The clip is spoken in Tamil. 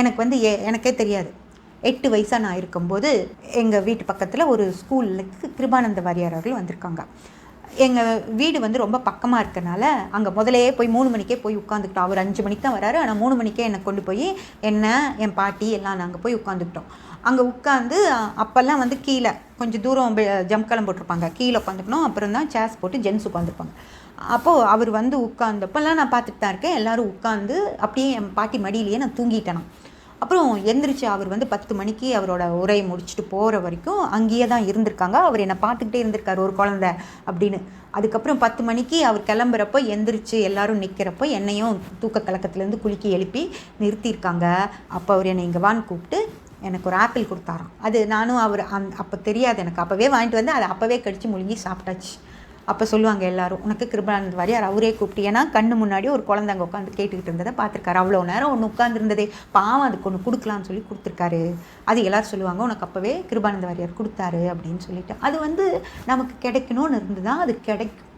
எனக்கு வந்து ஏ எனக்கே தெரியாது. எட்டு வயசாக நான் இருக்கும்போது எங்கள் வீட்டு பக்கத்தில் ஒரு ஸ்கூலுக்கு கிருபானந்த வாரியார் அவர்கள் வந்திருக்காங்க. எங்கள் வீடு வந்து ரொம்ப பக்கமாக இருக்கனால அங்கே முதலையே போய் மூணு மணிக்கே போய் உட்காந்துக்கிட்டோம் அவர் அஞ்சு மணிக்கு தான் வராரு. ஆனால் மூணு மணிக்கே என்னை கொண்டு போய் என்ன என் பாட்டி எல்லாம் நாங்கள் போய் உட்காந்துக்கிட்டோம் அங்கே உட்காந்து அப்போல்லாம் வந்து கீழே கொஞ்சம் தூரம் ஜம்கலம் போட்டிருப்பாங்க. கீழே உட்காந்துக்கணும் அப்புறம் தான் சேர்ஸ் போட்டு ஜென்ஸ் உட்காந்துருப்பாங்க அப்போது அவர் வந்து உட்காந்தப்பெல்லாம் நான் பார்த்துட்டு தான் இருக்கேன். எல்லோரும் உட்காந்து அப்படியே என் பாட்டி மடியிலேயே நான் தூங்கிட்டேனா அப்புறம் எந்திரிச்சு அவர் வந்து பத்து மணிக்கு அவரோட உரையை முடிச்சுட்டு போகிற வரைக்கும் அங்கேயே தான் இருந்திருக்காங்க. அவர் என்னை பார்த்துக்கிட்டே இருந்திருக்காரு ஒரு குழந்தை அப்படின்னு. அதுக்கப்புறம் பத்து மணிக்கு அவர் கிளம்புறப்போ எந்திரிச்சு எல்லாரும் நிற்கிறப்போ என்னையும் தூக்க கலக்கத்துலேருந்து குலுக்கி எழுப்பி நிறுத்தியிருக்காங்க. அப்போ அவர் என்னை இங்கே வான்னு கூப்பிட்டு எனக்கு ஒரு ஆப்பிள் கொடுத்தாராம். அது நானும் அவர் அந் அப்போ தெரியாது எனக்கு. அப்போவே வாங்கிட்டு வந்து அதை அப்போவே கடித்து முழுங்கி சாப்பிட்டாச்சு. அப்போ சொல்லுவாங்க எல்லாரும் உனக்கு கிருபானந்த வாரியார் அவரே கூப்பிட்டு ஏன்னா கண்ணு முன்னாடி ஒரு குழந்தை அங்கே உட்காந்து கேட்டுக்கிட்டு இருந்ததை பார்த்துருக்காரு. அவ்வளோ நேரம் ஒன்று உட்காந்துருந்ததே பாவம் அதுக்கு ஒன்று கொடுக்கலான்னு சொல்லி கொடுத்துருக்காரு. அது எல்லோரும் சொல்லுவாங்க உனக்கு அப்போவே கிருபானந்த வாரியார் கொடுத்தாரு? அப்படின்னு சொல்லிட்டு. அது வந்து நமக்கு கிடைக்கணும்னு இருந்து தான் அது கிடைக்கும்.